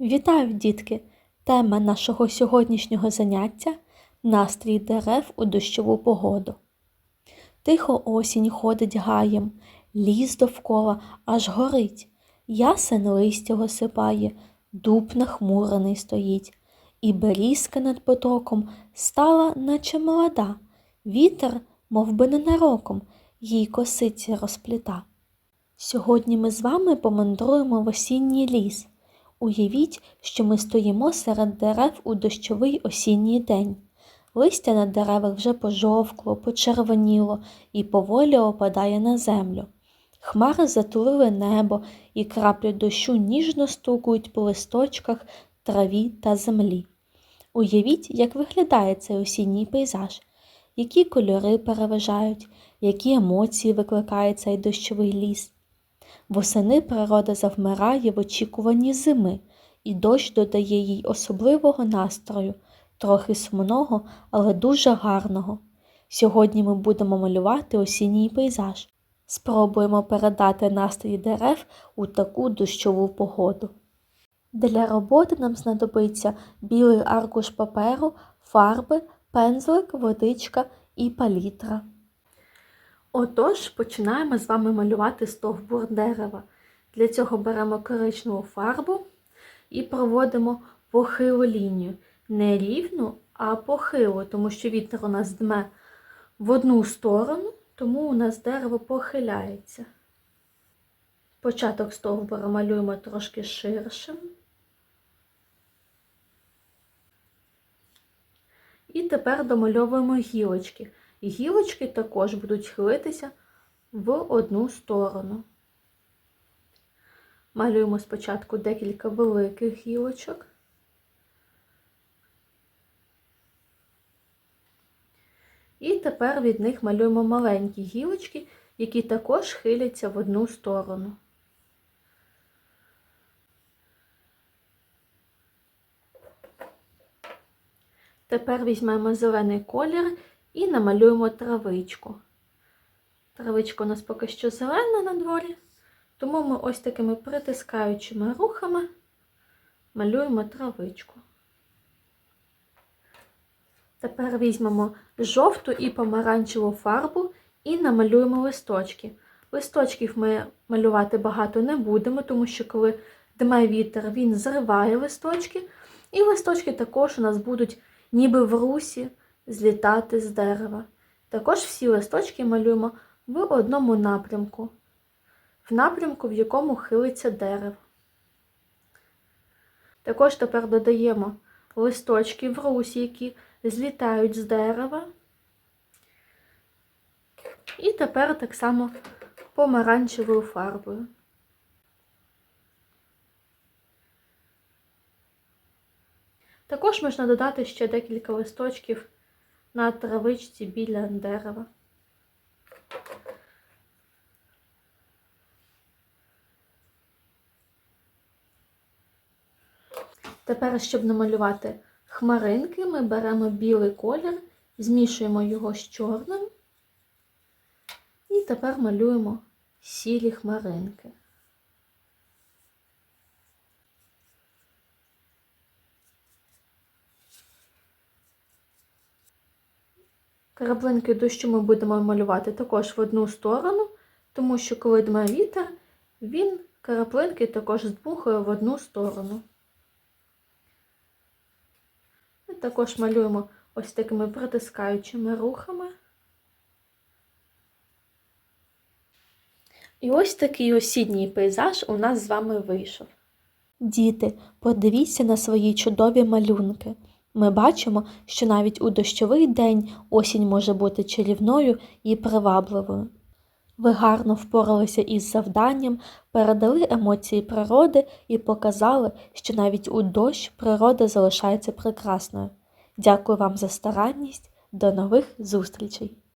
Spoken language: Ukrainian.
Вітаю, дітки! Тема нашого сьогоднішнього заняття настрій дерев у дощову погоду. Тихо осінь ходить гаєм, ліс довкола аж горить, ясен листя осипає, дуб нахмурений стоїть, і берізка над потоком стала, наче молода, вітер, мов би ненароком, їй косиці розпліта. Сьогодні ми з вами помандруємо в осінній ліс. Уявіть, що ми стоїмо серед дерев у дощовий осінній день. Листя на деревах вже пожовкло, почервоніло і поволі опадає на землю. Хмари затулили небо, і краплі дощу ніжно стукують по листочках, траві та землі. Уявіть, як виглядає цей осінній пейзаж, які кольори переважають, які емоції викликає цей дощовий ліс. Восени природа завмирає в очікуванні зими, і дощ додає їй особливого настрою, трохи сумного, але дуже гарного. Сьогодні ми будемо малювати осінній пейзаж. Спробуємо передати настрій дерев у таку дощову погоду. Для роботи нам знадобиться білий аркуш паперу, фарби, пензлик, водичка і палітра. Отож, починаємо з вами малювати стовбур дерева. Для цього беремо коричневу фарбу і проводимо похилу лінію. Не рівну, а похилу, тому що вітер у нас дме в одну сторону, тому у нас дерево похиляється. Початок стовбура малюємо трошки ширшим. І тепер домальовуємо гілочки. І гілочки також будуть хилитися в одну сторону. Малюємо спочатку декілька великих гілочок. І тепер від них малюємо маленькі гілочки, які також хиляться в одну сторону. Тепер візьмемо зелений колір і намалюємо травичку. Травичка у нас поки що зелена на дворі, тому ми ось такими притискаючими рухами малюємо травичку. Тепер візьмемо жовту і помаранчеву фарбу і намалюємо листочки. Листочків ми малювати багато не будемо, тому що коли дме вітер, він зриває листочки, і листочки також у нас будуть ніби в русі злітати з дерева. Також всі листочки малюємо в одному напрямку, в напрямку, в якому хилиться дерево. Також тепер додаємо листочки в русі, які злітають з дерева. І тепер так само помаранчевою фарбою. Також можна додати ще декілька листочків на травичці біля дерева. Тепер, щоб намалювати хмаринки, ми беремо білий колір, змішуємо його з чорним і тепер малюємо сірі хмаринки. Краплинки дощу ми будемо малювати також в одну сторону, тому що коли дме вітер, він краплинки також здмухує в одну сторону. І також малюємо ось такими притискаючими рухами. І ось такий осінній пейзаж у нас з вами вийшов. Діти, подивіться на свої чудові малюнки. Ми бачимо, що навіть у дощовий день осінь може бути чарівною і привабливою. Ви гарно впоралися із завданням, передали емоції природи і показали, що навіть у дощ природа залишається прекрасною. Дякую вам за старанність. До нових зустрічей!